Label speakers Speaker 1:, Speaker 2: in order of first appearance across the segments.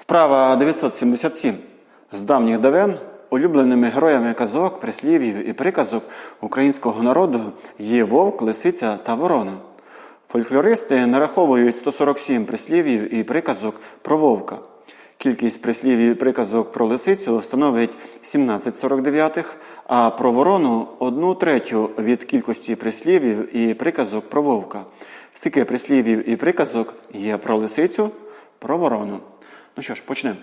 Speaker 1: Вправа 977. З давніх давен улюбленими героями казок, прислів'їв і приказок українського народу є вовк, лисиця та ворона. Фольклористи нараховують 147 прислів'їв і приказок про вовка. Кількість прислів'їв і приказок про лисицю становить 17,49, а про ворону – одну третю від кількості прислів'їв і приказок про вовка. Скільки прислів'їв і приказок є про лисицю, про ворону. Ну що ж, почнемо.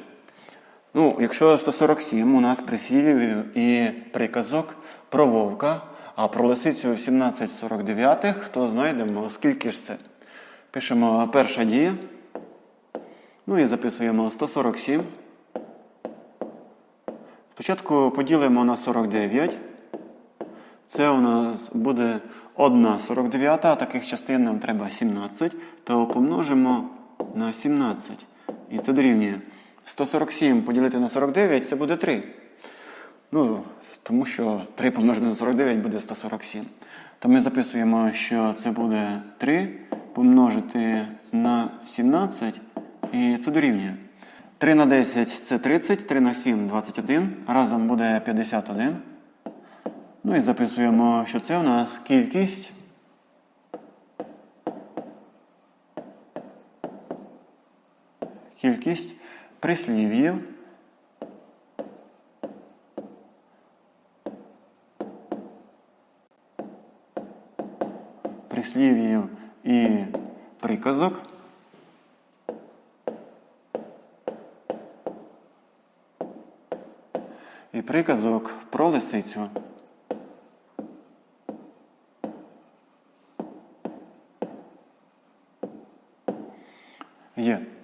Speaker 1: Ну, якщо 147 у нас прислів'їв і приказок про вовка, а про лисицю 1749, то знайдемо, скільки ж це. Пишемо перша дія. Ну і записуємо 147. Спочатку поділимо на 49. Це у нас буде 1 49, а таких частин нам треба 17, то помножимо на 17. І це дорівнює. 147 поділити на 49 це буде 3. Ну, тому що 3 помножити на 49 буде 147. То ми записуємо, що це буде 3 помножити на 17, і це дорівнює. 3 на 10 це 30, 3 на 7 21. Разом буде 51. Ну і записуємо, що це у нас кількість. Кількість прислів'їв. Прислів'їв і приказок. І приказок про лисицю. Є.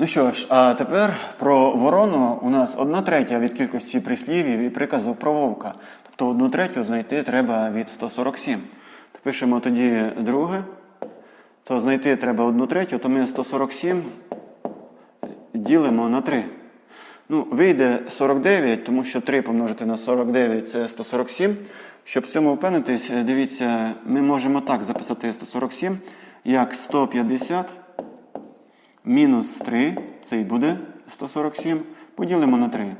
Speaker 1: Ну що ж, а тепер про ворону у нас одна третя від кількості прислів'їв і приказу про вовка. Тобто одну третю знайти треба від 147. То пишемо тоді друге. То знайти треба одну третю, то ми 147 ділимо на 3. Ну, вийде 49, тому що 3 помножити на 49 це 147. Щоб в цьому впевнитись, дивіться, ми можемо так записати 147, як 150 мінус 3, це і буде 147, поділимо на 3.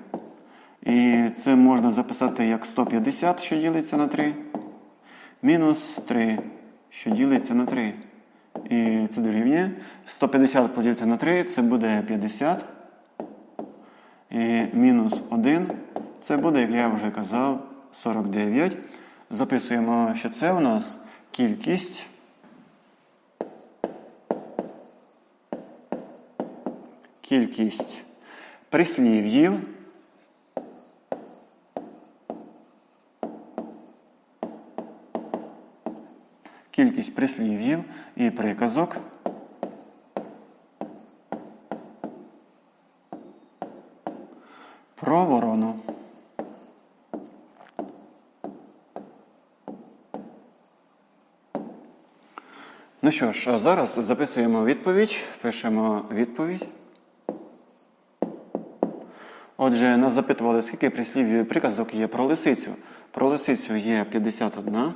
Speaker 1: І це можна записати як 150, що ділиться на 3, мінус 3, що ділиться на 3. І це дорівнює. 150 поділити на 3, це буде 50. І мінус 1, це буде, як я вже казав, 49. Записуємо, що це у нас кількість. Кількість прислів'їв. Кількість прислів'їв і приказок. Про ворону. Ну що ж, зараз записуємо відповідь, пишемо відповідь. Отже, нас запитували, скільки прислів'їв і приказок є про лисицю. Про лисицю є 51.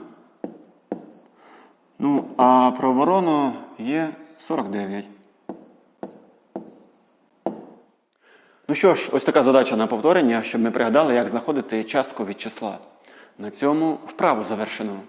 Speaker 1: Ну, а про ворону є 49. Ну що ж, ось така задача на повторення, щоб ми пригадали, як знаходити частку від числа. На цьому вправу завершено.